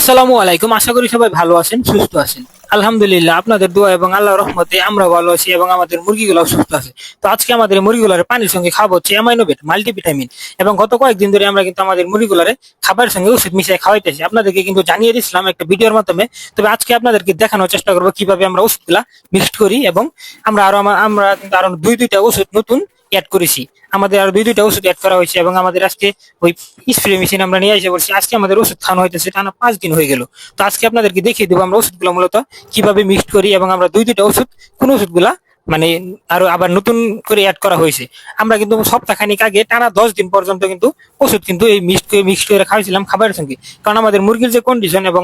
আসসালামু আলাইকুম। আশা করি সবাই ভালো আছেন, সুস্থ আছেন। আলহামদুলিল্লাহ, আপনাদের দোয়া এবং আল্লাহ রহমতে আমরা ভালো আছি এবং আমাদের মুরগিগুলো সুস্থ আছে। তো আজকে আমাদের মুরগিগুলোর পানির সঙ্গে খাওয়াবো হচ্ছে অ্যামাইনোভেট মাল্টিভিটামিন এবং গত কয়েকদিন ধরে আমরা কিন্তু আমাদের মুরগিগুলোরে খাবারের সঙ্গে ওষুধ মিশিয়ে খাওয়াইতেছি। আপনাদেরকে কিন্তু জানিয়ে দিচ্ছিলাম একটা ভিডিওর মাধ্যমে। তবে আজকে আপনাদেরকে দেখানোর চেষ্টা করব কীভাবে আমরা ওষুধগুলা মিক্সড করি এবং আমরা আরও আমরা কিন্তু আরও দুই দুইটা ওষুধ নতুন অ্যাড করেছি। আমাদের আর দুই, দুইটা ওষুধ অ্যাড করা হয়েছে এবং আমাদের আজকে ওই স্প্রে মেশিন আমরা নিয়ে এসে বলছি, আজকে আমাদের ওষুধ খাওয়ানো হইতেছে, টানা পাঁচ দিন হয়ে গেল। তো আজকে আপনাদেরকে দেখিয়ে দেবো আমরা ওষুধগুলো মূলত কীভাবে মিক্সড করি এবং আমরা দুই, দুইটা ওষুধ, কোন ওষুধগুলা মানে আরও আবার নতুন করে অ্যাড করা হয়েছে। আমরা কিন্তু সপ্তাহখানিক আগে টানা দশ দিন পর্যন্ত কিন্তু ওষুধ কিন্তু এই মিক্স করে মিক্সড করে খাওয়াইছিলাম খাবারের সঙ্গে। কারণ আমাদের মুরগির যে কন্ডিশন এবং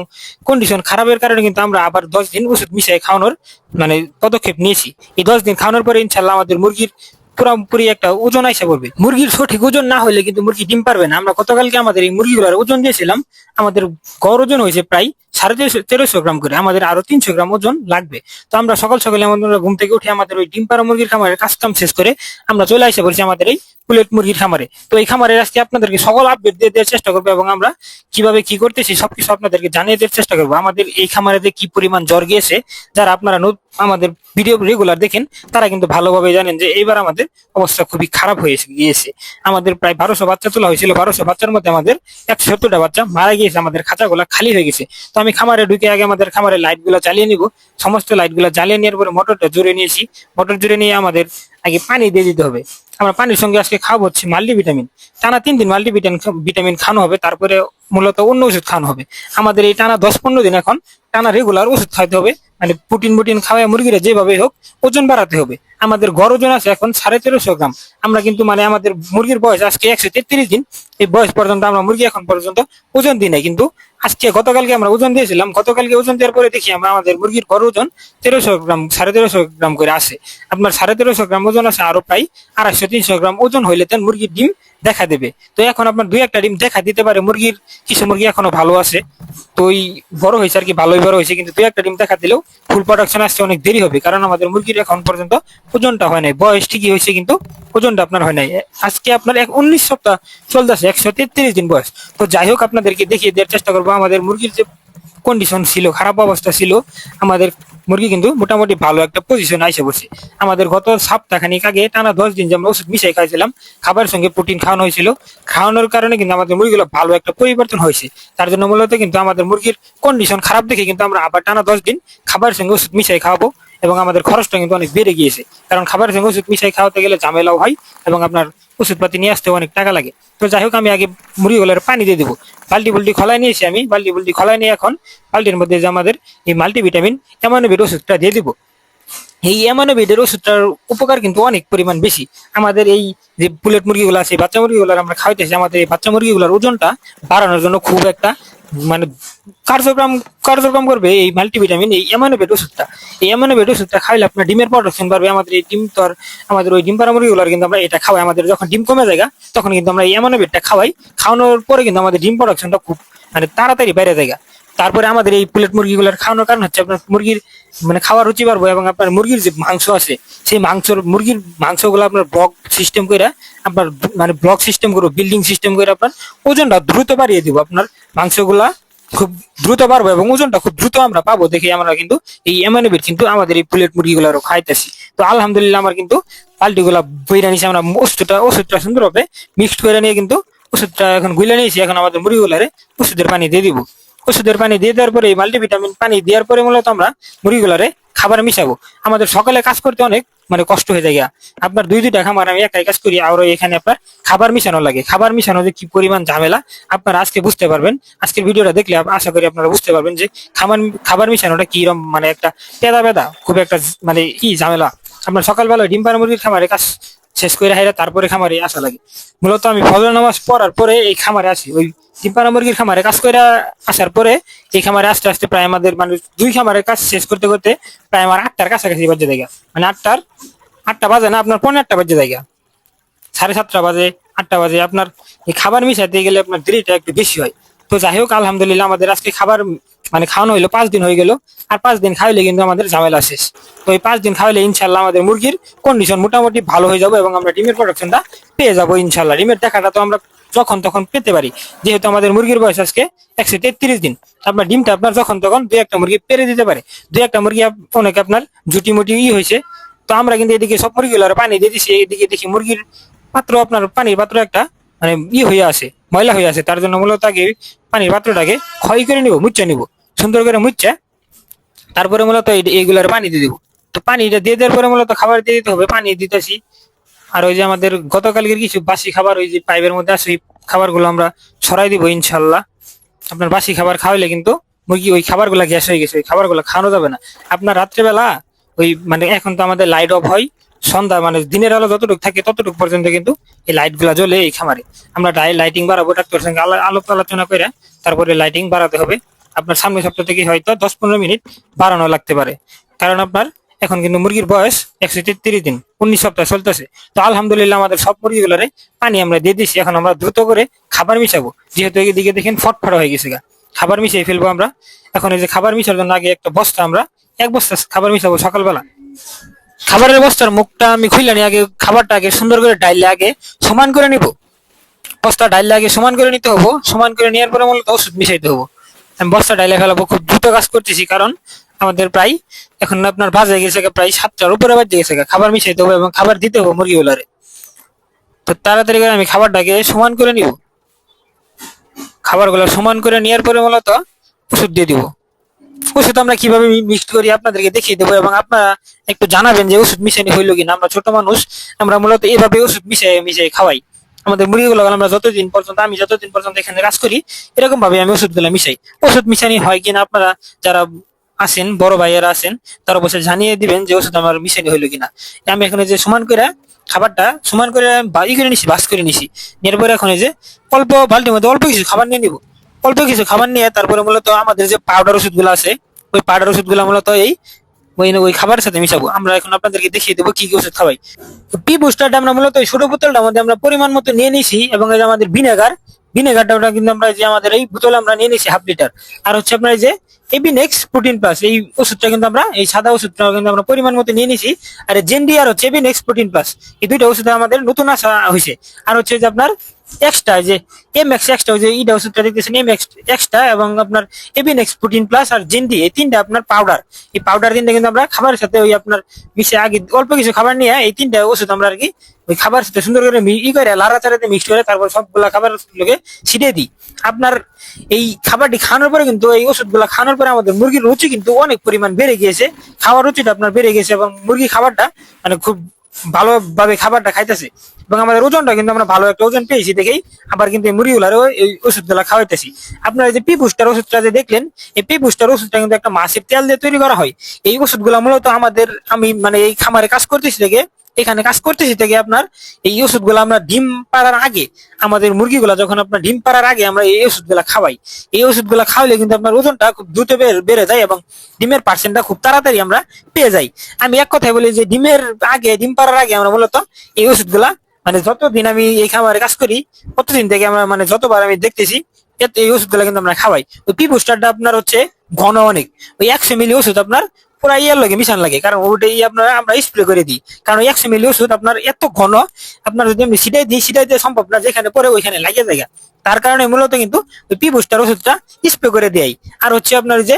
কন্ডিশন খারাপের কারণে কিন্তু আমরা আবার দশ দিন ওষুধ মিশিয়ে খাওয়ানোর মানে পদক্ষেপ নিয়েছি। এই দশ দিন খাওয়ানোর পরে ইনশাল্লাহ আমাদের মুরগির পুরোপুরি একটা ওজন আইসা পড়বে। মুরগির সঠিক ওজন না হলে কিন্তু মুরগি ডিম পারবে না। আমরা গতকালকে আমাদের এই মুরগিগুলোর ওজন দিয়েছিলাম। আমাদের গড় ওজন হয়েছে প্রায় সাড়ে তেরোশো তেরোশো গ্রাম করে। আমাদের আরও তিনশো গ্রাম ওজন লাগবে। তো আমরা সকাল সকালে আমাদের ঘুম থেকে উঠে আমাদের ওই ডিম পাড়া মুরগির খামারের কাজ কাম শেষ করে আমরা চলে আসে বলছি আমাদের এই পুলেট মুরগির খামারে। তো এই খামারের আজকে আপনাদেরকে সকল আপডেট দিয়ে দেওয়ার চেষ্টা করব এবং আমরা কীভাবে কি করতেছি সবকিছু আপনাদেরকে জানিয়ে দেওয়ার চেষ্টা করব। আমাদের এই খামারে কি পরিমাণ জ্বর গিয়েছে, যারা আপনারা আমাদের ভিডিও রেগুলার দেখেন, তারা কিন্তু ভালোভাবে জানেন যে এইবার আমাদের অবস্থা খুবই খারাপ হয়ে গিয়েছে। আমাদের প্রায় বারোশো বাচ্চা তোলা হয়েছিল, বারোশো বাচ্চার মধ্যে আমাদের একশো সত্তরটা বাচ্চা মারা গিয়েছে, আমাদের খাঁচাগুলা খালি হয়ে গেছে। তো আমি খামারে ঢুকে আগে আমাদের খামারে লাইটগুলা জ্বালিয়ে নিব, সমস্ত লাইটগুলা জ্বালিয়ে নেওয়ার পরে মোটরটা জুড়ে নিয়েছি। মোটর জুড়ে নিয়ে আমাদের আগে পানি দিয়ে দিতে হবে। আমরা পানির সঙ্গে আজকে খাওয়াবো হচ্ছে মাল্টিভিটামিন টানা তিন দিন মাল্টিভিটামিন ভিটামিন খাওয়ানো হবে, তারপরে মূলত অন্য ওষুধ খাওয়ানো হবে। আমাদের এই টানা দশ পনেরো দিন এখন টানা রেগুলার ওষুধ খাইতে হবে। মানে প্রোটিন বুটিন খাওয়ায় মুরগিরা যেভাবে হোক ওজন বাড়াতে হবে। আমাদের গড় ওজন আছে এখন সাড়ে তেরোশো গ্রাম। আমরা কিন্তু মানে আমাদের মুরগির বয়স আজকে একশো তেত্রিশ দিন। এই বয়স পর্যন্ত আমরা মুরগি এখন পর্যন্ত ওজন দিই নাই। কিন্তু আজকে গতকালকে আমরা ওজন দিয়েছিলাম। গতকালকে ওজন দেওয়ার পরে দেখি আমরা আমাদের মুরগির গড় ওজন তেরোশো গ্রাম, সাড়ে তেরোশো গ্রাম করে আসে আপনার সাড়ে তেরোশো গ্রাম ওজন আছে আরও প্রায় আড়াইশো তিনশো গ্রাম ওজন হইলে তেন মুরগির ডিম দেখা দেবে। তো এখন আপনার দুই একটা ডিম দেখা দিতে পারে, মুরগির কিছু মুরগি এখনও ভালো আছে। তো ওই বড় হয়েছে আর কি, ভালোই বড় হয়েছে, কিন্তু দুই একটা ডিম দেখা দিলেও ফুল প্রোডাকশন আসতে অনেক দেরি হবে, কারণ আমাদের মুরগির এখন পর্যন্ত ওজনটা হয় নাই। বয়স ঠিকই হয়েছে, কিন্তু ওজনটা আপনার হয় নাই। আজকে আপনার এক উনিশ সপ্তাহ চলতেছে, একশো তেত্রিশ দিন বয়স। তো যাই হোক, আপনাদেরকে দেখিয়ে দেওয়ার চেষ্টা করব। আমাদের মুরগির যে কন্ডিশন ছিল, খারাপ অবস্থা ছিল, আমাদের মুরগি কিন্তু মোটামুটি ভালো একটা পজিশন আইসে বসে আমাদের গত সপ্তাহখানিক আগে টানা দশ দিন যে আমরা ওষুধ মিশাই খাইছিলাম, খাবারের সঙ্গে প্রোটিন খাওয়ানো হয়েছিল। খাওয়ানোর কারণে কিন্তু আমাদের মুরগিগুলো ভালো একটা পরিবর্তন হয়েছে। তার জন্য মূলত কিন্তু আমাদের মুরগির কন্ডিশন খারাপ দেখে কিন্তু আমরা আবার টানা দশ দিন খাবারের সঙ্গে ওষুধ মিশাই খাওয়াবো। এবং আমাদের খরচটা কিন্তু অনেক বেড়ে গিয়েছে। কারণ খাবারের সঙ্গে ওষুধ মিশাই খাওয়াতে গেলে ঝামেলাও হয় এবং আপনার ওষুধপাতি নিয়ে আসতে অনেক টাকা লাগে। তো যাই হোক, আমি আগে মুড়িগুলোর পানি দিয়ে দেবো। বাল্টি বুল্টি খোলায় নিয়েছি আমি। বাল্টি বুল্টি খোলায় নিয়ে এখন বাল্টির মধ্যে যে আমাদের এই মাল্টিভিটামিন এমন ওষুধটা দিয়ে দিব। এই অ্যামানোভিটের ওষুধটার উপকার কিন্তু অনেক পরিমাণ বেশি। আমাদের এই যে বুলেট মুরগিগুলো আছে, বাচ্চা মুরগিগুলোর আমরা খাওয়াইতেছি, আমাদের এই বাচ্চা মুরগিগুলোর ওজনটা বাড়ানোর জন্য খুব একটা মানে কার্যক্রম কার্যক্রম করবে এই মাল্টিভিটামিন এই অ্যামানোভেট ওষুধটা। এই অ্যামানোভেট ওষুধটা খাইলে আপনার ডিমের প্রোডাকশন বাড়বে, আমাদের এই ডিম তো আর, আমাদের ওই ডিম পাড়া মুরগিগুলোর কিন্তু আমরা এটা খাওয়াই। আমাদের যখন ডিম কমে যায় তখন কিন্তু আমরা এই অ্যামানোভেটটা খাওয়াই। খাওয়ানোর পরে কিন্তু আমাদের ডিম প্রোডাকশনটা খুব মানে তাড়াতাড়ি বাইরে যায় তারপরে আমাদের এই প্লেট মুরগিগুলোর খাওয়ানোর কারণ হচ্ছে আপনার মুরগির মানে খাওয়ার রুচি বাড়বো এবং আপনার মুরগির যে মাংস আছে, সেই মাংসর, মুরগির মাংসগুলো আপনার ব্লক সিস্টেম করে, আপনার মানে ব্লক সিস্টেম করব বিল্ডিং সিস্টেম করে আপনার ওজনটা দ্রুত বাড়িয়ে দিব। আপনার মাংসগুলা খুব দ্রুত বাড়বো এবং ওজনটা খুব দ্রুত আমরা পাবো দেখে আমরা কিন্তু এই এমএনএবির কিন্তু আমাদের এই প্লেট মুরগিগুলোরও খাইতেছি। তো আলহামদুলিল্লাহ আমার কিন্তু পাল্টিগুলা বইরা নিয়েছি আমরা ওষুধটা ওষুধটা সুন্দরভাবে মিক্সড করে নিয়ে কিন্তু ওষুধটা এখন গুলে নিয়েছি, এখন আমাদের মুরগিগুলারে ওষুধের পানি দিয়ে দিব। ওষুধের পানি দিয়ে দেওয়ার পরে, এই মাল্টিভিটামিন পানি দেওয়ার পরে মূলত আমরা মুরগিগুলারে খাবার মিশাবো। আমাদের সকালে কাজ করতে অনেক মানে কষ্ট হয়ে যায় আপনার দুই, দুইটা খামার আমি একাই কাজ করি আর এখানে আপনার খাবার মিশানো লাগে। খাবার মিশানো যে কি পরিমাণ ঝামেলা, আপনারা আজকে বুঝতে পারবেন। আজকের ভিডিওটা দেখলে আশা করি আপনারা বুঝতে পারবেন যে খাবার খাবার মিশানোটা কিরম মানে একটা পেদা পেদা খুব একটা মানে কি ঝামেলা। আপনার সকালবেলা ডিম পাড়া মুরগির খামারে কাজ শেষ করে হাইরা তারপরে খামারে আসা লাগে। মূলত আমি ফজর নামাজ পড়ার পরে এই খামারে আসি। ওই ডিম্পানা মুরগির খামারে কাজ করে আসার পরে এই খামারে আস্তে আস্তে প্রায় আমাদের মানে দুই খামারের কাজ শেষ করতে করতে প্রায় আমার আটটার কাছাকাছি বাজে জায়গা। মানে আটটার, আটটা বাজে না, আপনার পনেরো আটটা বাজে জায়গা। সাড়ে সাতটা বাজে, আটটা বাজে। আপনার এই খাবার মিশাতে গেলে আপনার দেরিটা একটু বেশি হয়। তো যাই হোক, আলহামদুলিল্লাহ আমাদের আজকে খাবার মানে খাওয়ানো হইল, পাঁচ দিন হয়ে গেল। আর পাঁচ দিন খাইলে কিন্তু আমাদের ঝামেলা শেষ। তো এই পাঁচ দিন খাওয়াইলে ইনশাল্লাহ আমাদের মুরগির কন্ডিশন মোটামুটি ভালো হয়ে যাবে এবং আমরা ডিমের প্রোডাকশনটা পেয়ে যাব ইনশাল্লাহ ডিমের টাকাটা তো আমরা যখন তখন পেতে পারি। যেহেতু আমাদের মুরগির বয়স আজকে একশো তেত্রিশ দিন। আপনার ডিমটা আপনার যখন তখন দু একটা মুরগি পেরে দিতে পারে। দু একটা মুরগি অনেক আপনার জুটি মুটি ই হয়েছে। তো আমরা কিন্তু এদিকে সব মুরগিগুলো পানি দিয়ে দিচ্ছি এদিকে দেখি মুরগির পাত্র, আপনার পানির পাত্র একটা মানে ই হয়ে আছে, ময়লা হয়ে আছে, তার জন্য মূলত আগে পানির পাত্রটাকে ক্ষয় করে নিব মুচ্চা নিব, সুন্দর করে মুচ্চা তারপরে মূলত এই- এইগুলার পানি দিয়ে দিব। তো পানিটা দিয়ে দেওয়ার পরে মূলত খাবার দিয়ে দিতে হবে, পানি দিতেছি। আর ওই যে আমাদের গতকালকের কিছু বাসি খাবার, ওই যে পাইপের মধ্যে আছে, ওই খাবারগুলো আমরা ছড়াই দিব ইনশাল্লাহ। আপনার বাসি খাবার খাওয়াইলে কিন্তু মুরগি ওই খাবারগুলো গ্যাস হয়ে গেছে, ওই খাবারগুলো খাওয়ানো যাবে না। আপনার রাত্রেবেলা ওই মানে এখন তো আমাদের লাইট অফ হয় সন্ধ্যা মানে দিনের আলো যতটুকু থাকে ততটুকু পর্যন্ত কিন্তু এই লাইটগুলা জ্বলে এই খামারে। আমরা ডাই লাইটিং বাড়াবো ডাক্তার সঙ্গে। আলো- আলোচনা করে তারপরে লাইটিং বাড়াতে হবে। আপনার সামনের সপ্তাহ থেকে হয়তো দশ পনেরো মিনিট বাড়ানো লাগতে পারে। কারণ আপনার এখন কিন্তু মুরগির বয়স একশো তেত্রিশ দিন, উনিশ সপ্তাহ চলতেছে। তো আলহামদুলিল্লাহ আমাদের সব মুরগিগুলোরে পানি আমরা দিয়ে দিচ্ছি এখন আমরা দ্রুত করে খাবার মিশাবো। যেহেতু এদিকে দেখেন ফটফট হয়ে গেছে গা। খাবার মিশিয়ে ফেলব আমরা। এখন এই যে খাবার মিশার জন্য আগে একটা বস্তা আমরা, এক বস্তা খাবার মিশাবো সকালবেলা। খাবারের বস্তার মুখটা আমি খুললে নি আগে, খাবারটা আগে সুন্দর করে ডাইলে আগে সমান করে নিব। বস্তা ডাইলে আগে সমান করে নিতে হব, সমান করে নেওয়ার পরে মূলত ওষুধ মিশাইতে হব। আমি বস্তা ডাইলে ফেলাবো, খুব দ্রুত কাজ করতেছি কারণ আমাদের প্রায়, এখন আপনার বাজে গেছে প্রায় সাতটার উপরে বাজে গেছে খাবার মিশাইতে হবে এবং খাবার দিতে হবে মুরগিগুলারে তো তাড়াতাড়ি করে আমি খাবারটাকে সমান করে নিব। খাবারগুলো সমান করে নেওয়ার পরে মূলত ওষুধ দিয়ে দিব। ওষুধ আমরা কীভাবে মিক্সড করি আপনাদেরকে দেখিয়ে দেবো এবং আপনারা একটু জানাবেন যে ওষুধ মিশানি হইল কিনা। আমরা ছোট মানুষ, আমরা মূলত এভাবে ওষুধ মিশাই মিশাই খাওয়াই। আমাদের মুরগিগুলো আমরা যতদিন পর্যন্ত আমি যতদিন পর্যন্ত এখানে কাজ করি এরকম ভাবে আমি ওষুধগুলো মিশাই। ওষুধ মিশানি হয় কিনা আপনারা যারা আছেন, বড় ভাইয়েরা আছেন, তারা অবশ্যই জানিয়ে দিবেন যে ওষুধ আমার মিশানি হইল কিনা। আমি এখানে যে সমান করে খাবারটা, সমান করে বাই করে নিছি, বাস করে নিছি। নেওয়ার এখন যে অল্প বালতির মধ্যে অল্প কিছু খাবার নিয়ে নিব। অল্প কিছু খাবার নিয়ে তারপরে মূলত আমাদের যে পাউডার ওষুধগুলো আছে, ওই পাউডার মূলত এই ওই ওই খাবারের সাথে মিশাবো। আমরা এখন আপনাদেরকে দেখিয়ে দেবো কি কি ওষুধ খাওয়াই। পি বুস্টারটা আমরা মূলত ছোট বোতলটার মধ্যে আমরা পরিমাণ মতো নিয়ে নিছি এবং আমাদের ভিনেগার ভিনেগারটা কিন্তু আমরা যে আমাদের এই বোতল আমরা নিয়ে নিছি হাফ লিটার আর হচ্ছে আপনার যে এবিনেক্স প্রোটিন প্লাস এই ওষুধটা কিন্তু আমরা, এই সাদা ওষুধটা কিন্তু আমরা পরিমাণ মতো নিয়ে নিছি। আর জেন্ডি আর হচ্ছে এবিনেক্স প্রোটিন প্লাস এই দুইটা ওষুধ আমাদের নতুন আসা হয়েছে আর হচ্ছে যে আপনার এক্সট্রা যে এম এক্স এক্সট্রা ওই যে ইটা ওষুধটা দেখতেছেন এম এক্স এক্সট্রা এবং আপনার এবিনেক্স প্রোটিন প্লাস আর জেন্ডি এই তিনটা আপনার পাউডার এই পাউডার তিনটা কিন্তু আমরা খাবারের সাথে ওই আপনার মিশে আগে অল্প কিছু খাবার নিয়ে এই তিনটা ওষুধ আমরা আর কি ওই খাবার সাথে সুন্দর করে ই করে লাড়া চাড়াতে মিক্স করে তারপর সবগুলা খাবার লোকে ছিটিয়ে দিই। আপনার এই খাবারটি খাওয়ানোর পরে কিন্তু এই ওষুধগুলো খাওয়ানোর পরে আমাদের মুরগির রুচি কিন্তু অনেক পরিমাণ বেড়ে গিয়েছে। খাওয়ার রুচিটা আপনার বেড়ে গেছে এবং মুরগি খাবারটা মানে খুব ভালোভাবে খাবারটা খাইতেছে। এবং আমাদের ওজনটা কিন্তু আমরা ভালো একটা ওজন পেয়েছি দেখেই। আবার কিন্তু মুরগিগুলারও এই ওষুধগুলা খাওয়াইতেছি। আপনারা যে পি বুস্টার ওষুধটা যে দেখলেন, এই পি বুস্টার ওষুধটা কিন্তু একটা মাছের তেল দিয়ে তৈরি করা হয়। এই ওষুধগুলা মূলত আমাদের আমি মানে এই খামারে কাজ করতেছি থেকে এখানে কাজ করতেছি থেকে আপনার এই ওষুধগুলো আমরা ডিম পাড়ার আগে, আমাদের মুরগিগুলা যখন আপনার ডিম পাড়ার আগে আমরা এই ওষুধগুলা খাওয়াই। এই ওষুধগুলা খাওয়ালে কিন্তু আপনার ওজনটা খুব দ্রুত বেড়ে- যায় এবং ডিমের পার্সেন্টটা খুব তাড়াতাড়ি আমরা পেয়ে যাই। আমি এক কথায় বলি যে ডিমের আগে, ডিম পাড়ার আগে আমরা মূলত এই ওষুধগুলা মানে যতদিন আমি এই খামারে কাজ করি ততদিন থেকে আমরা মানে যতবার আমি দেখতেছি এই ওষুধগুলো কিন্তু আমরা খাওয়াই। ওই পি বুস্টারটা আপনার হচ্ছে ঘন অনেক। ওই একশো মিলি ওষুধ আপনার পুরা ইয়ার লাগে, মিশান লাগে। কারণ ওটাই আপনার আমরা স্প্রে করে দিই। কারণ একশো মিলি ওষুধ আপনার এত ঘন, আপনার যদি আমি সিটাই দিই সিটাই দিয়ে সম্ভব না, যেখানে পরে ওইখানে লাগে জায়গা। তার কারণে মূলত কিন্তু ওই পি বুস্টার ওষুধটা স্প্রে করে দেয় আর হচ্ছে আপনার যে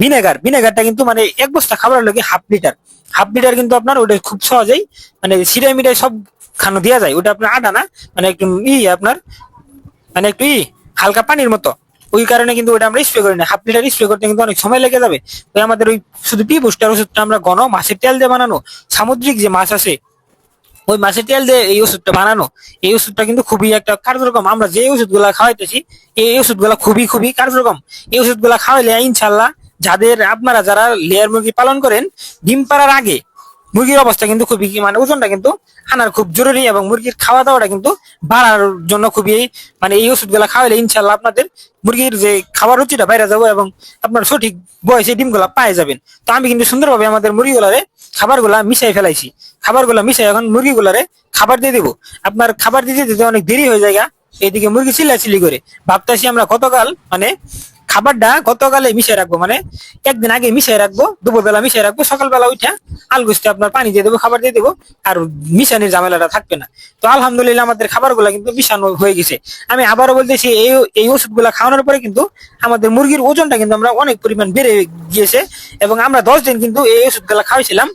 ভিনেগার ভিনেগারটা কিন্তু মানে এক বস্তা খাবার লাগে হাফ লিটার হাফ লিটার কিন্তু আপনার ওটা খুব সহজেই মানে সিটাই মিটাই সব খানো দেওয়া যায়। ওটা আপনার আটা না মানে একটু ই আপনার মানে একটু ই হালকা পানির মতো। ওই কারণে কিন্তু ওটা আমরা স্প্রে করি না। হাফ লিটার স্প্রে করতে কিন্তু অনেক সময় লেগে যাবে। তো আমাদের ওই শুধু পি বুস্টার ওষুধটা আমরা ঘন মাছের তেল দিয়ে বানানো। সামুদ্রিক যে মাছ আছে, ওই মাছের তেল দিয়ে এই ওষুধটা বানানো, এই ওষুধটা কিন্তু খুবই একটা কার্যক্রম। আমরা যে ওষুধগুলা খাওয়াইতেছি, এই ওষুধগুলা খুবই খুবই কার্যক্রম। এই ওষুধগুলা খাওয়াইলে ইনশাল্লাহ যাদের আপনারা যারা লেয়ার মুরগি পালন করেন, ডিম পাড়ার আগে মুরগির অবস্থা কিন্তু খুবই মানে ওজনটা কিন্তু আনার খুব জরুরি এবং মুরগির খাওয়া দাওয়াটা কিন্তু বাড়ার জন্য খুবই মানে এই ওষুধগুলা খাওয়াইলে ইনশাল্লাহ আপনাদের মুরগির যে খাবার রুচিটা বাইরে যাব এবং আপনার সঠিক বয়সে ডিমগুলা পায়ে যাবেন। তো আমি কিন্তু সুন্দরভাবে আমাদের মুরগিগুলারে খাবারগুলা মিশাই ফেলাইছি। খাবারগুলা মিশাই এখন মুরগিগুলারে খাবার দিয়ে দিব। আপনার খাবার দিতে দিতে অনেক দেরি হয়ে যায় গা। এইদিকে মুরগি চিল্লাচিল্লি করে। ভাবতেছি আমরা গতকাল মানে খাবারটা গতকালে মিশিয়ে রাখব মানে একদিন আগে মিশিয়ে রাখব, দুপুরবেলা মিশিয়ে রাখব, সকালবেলা উঠা আলগুস্তে আপনার পানি দিয়ে দেবো, খাবার দিয়ে দেবো, আর মিশানির ঝামেলাটা থাকবে না। তো আলহামদুলিল্লাহ আমাদের খাবারগুলো কিন্তু মিশানো হয়ে গেছে। আমি আবারও বলতেছি, এই এই ওষুধগুলা খাওয়ানোর পরে কিন্তু আমাদের মুরগির ওজনটা কিন্তু আমরা অনেক পরিমাণ বেড়ে গিয়েছে, এবং আমরা দশ দিন কিন্তু এই ওষুধগুলা খাওয়াইছিলাম।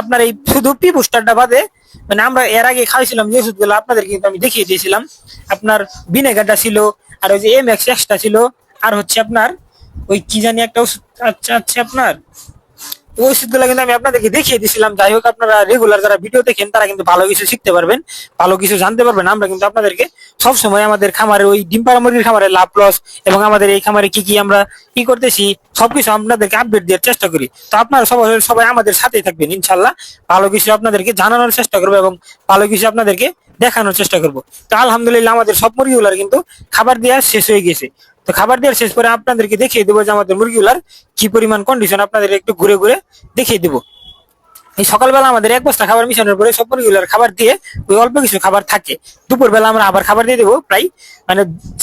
আপনার এই শুধু পি বুস্টারটা বাদে মানে আমরা এর আগে খাওয়াইছিলাম যে ওষুধগুলো আপনাদের কিন্তু আমি দেখিয়ে দিয়েছিলাম। আপনার ভিনেগারটা ছিল, আর ওই যে এম এক্স এক্সটা ছিল আর হচ্ছে আপনার, ওই কি জানি একটা ওষুধ আচ্ছা আচ্ছা আপনার ওই ওষুধগুলো কিন্তু আমি আপনাদেরকে দেখিয়ে দিয়েছিলাম যাই হোক, আপনারা রেগুলার যারা ভিডিও দেখেন, তারা কিন্তু ভালো কিছু শিখতে পারবেন, ভালো কিছু জানতে পারবেন। আমরা কিন্তু আপনাদেরকে সব সময় আমাদের খামারে ওই ডিম মুরগির খামারে লাভ লস এবং আমাদের এই খামারে কি কি আমরা কি করতেছি, সবকিছু আপনাদেরকে আপডেট দেওয়ার চেষ্টা করি। তো আপনারা সবাই সবাই আমাদের সাথেই থাকবেন ইনশাল্লাহ ভালো কিছু আপনাদেরকে জানানোর চেষ্টা করব এবং ভালো কিছু আপনাদেরকে দেখানোর চেষ্টা করব। তো আলহামদুলিল্লাহ, আমাদের সব মুরগিগুলার কিন্তু খাবার দেওয়া শেষ হয়ে গেছে। তো খাবার দেওয়ার শেষ করে আপনাদেরকে দেখিয়ে দেবো যে আমাদের মুরগিগুলার কি পরিমাণ কন্ডিশন আপনাদের একটু ঘুরে ঘুরে দেখিয়ে দেবো। এই সকালবেলা আমাদের এক বস্তা খাবার মিশানোর পরে সব মুরগিগুলার খাবার দিয়ে ওই অল্প কিছু খাবার থাকে। দুপুরবেলা আমরা আবার খাবার দিয়ে দেবো প্রায় মানে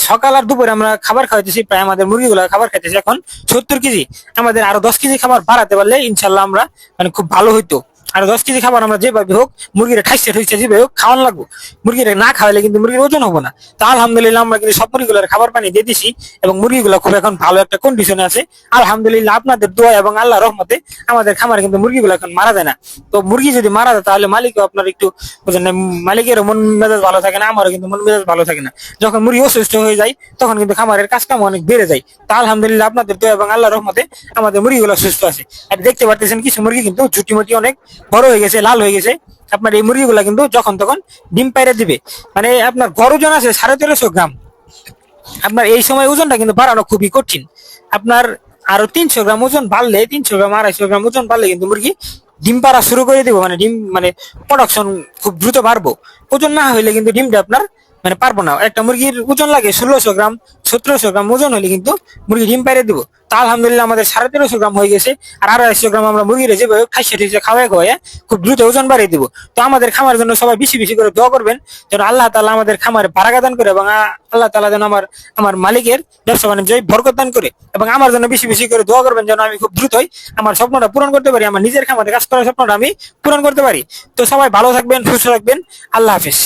সকাল আর দুপুরে আমরা খাবার খাওয়াইতেছি, প্রায় আমাদের মুরগিগুলো খাবার খাইতেছি এখন সত্তর কেজি। আমাদের আরও দশ কেজি খাবার বাড়াতে পারলে ইনশাল্লাহ আমরা মানে খুব ভালো হইতো। আর দশ কেজি খাবার আমরা যেভাবে হোক মুরগির ঠাইসে ঠাইসে যেভাবে হোক খাওয়ান লাগবো। মুরগির না খাওয়ালে কিন্তু মুরগির ওজন হব না। তো আলহামদুলিল্লাহ আমরা কিন্তু সব মুরগিগুলোর খাবার পানি দিয়ে দিছি এবং মুরগিগুলো খুব এখন ভালো একটা কন্ডিশনে আছে। আলহামদুলিল্লাহ আপনাদের দোয়া এবং আল্লাহ রহমতে আমাদের খামারে কিন্তু মুরগিগুলো এখন মারা যায় না। তো মুরগি যদি মারা যায় তাহলে মালিকও আপনার একটু মালিকেরও মন মেজাজ ভালো থাকে না, আমারও কিন্তু মন মেজাজ ভালো থাকে না। যখন মুরগি অসুস্থ হয়ে যায় তখন কিন্তু খামারের কাজকাম অনেক বেড়ে যায়। তা আলহামদুলিল্লাহ আপনাদের দোয়া এবং আল্লাহ রহমতে আমাদের মুরগিগুলো সুস্থ আছে। আর দেখতে পারতেছেন কিছু মুরগি কিন্তু ঝুটি মুটি অনেক। বড় হয়ে গেছে, লাল হয়ে গেছে, আপনার এই মুরগিগুলা কিন্তু যখন তখন ডিম পাইরে দিবে। মানে আপনার গড় ওজন আছে সাড়ে তেরোশো গ্রাম। আপনার এই সময় ওজনটা কিন্তু বাড়ানো খুবই কঠিন। আপনার আরও তিনশো গ্রাম ওজন বাড়লে, তিনশো গ্রাম, আড়াইশো গ্রাম ওজন বাড়লে কিন্তু মুরগি ডিম পাড়া শুরু করে দিব। মানে ডিম মানে প্রোডাকশন খুব দ্রুত বাড়বো। ওজন না হইলে কিন্তু ডিমটা আপনার মানে পারব না। একটা মুরগির ওজন লাগে ষোলোশো গ্রাম, সতেরোশো গ্রাম ওজন হলে কিন্তু মুরগি ডিম পাইরে দিব। তা আলহামদুলিল্লাহ আমাদের সাড়ে তেরোশো গ্রাম হয়ে গেছে, আর আড়াইশো গ্রাম আমরা মুরগির যেভাবে খাইছে ঠাইসে খাওয়াই খাওয়াই খুব দ্রুত ওজন বাড়িয়ে দিব। তো আমাদের খামার জন্য সবাই বেশি বেশি করে দোয়া করবেন, যেন আল্লাহ তালা আমাদের খামারে বারাকা দান করে এবং আল্লাহ তালা যেন আমার আমার মালিকের ব্যবসা বাণিজ্য বরকত দান করে এবং আমার জন্য বেশি বেশি করে দোয়া করবেন যেন আমি খুব দ্রুতই আমার স্বপ্নটা পূরণ করতে পারি, আমার নিজের খামারে কাজ করার স্বপ্নটা আমি পূরণ করতে পারি। তো সবাই ভালো থাকবেন, সুস্থ থাকবেন, আল্লাহ হাফিজ।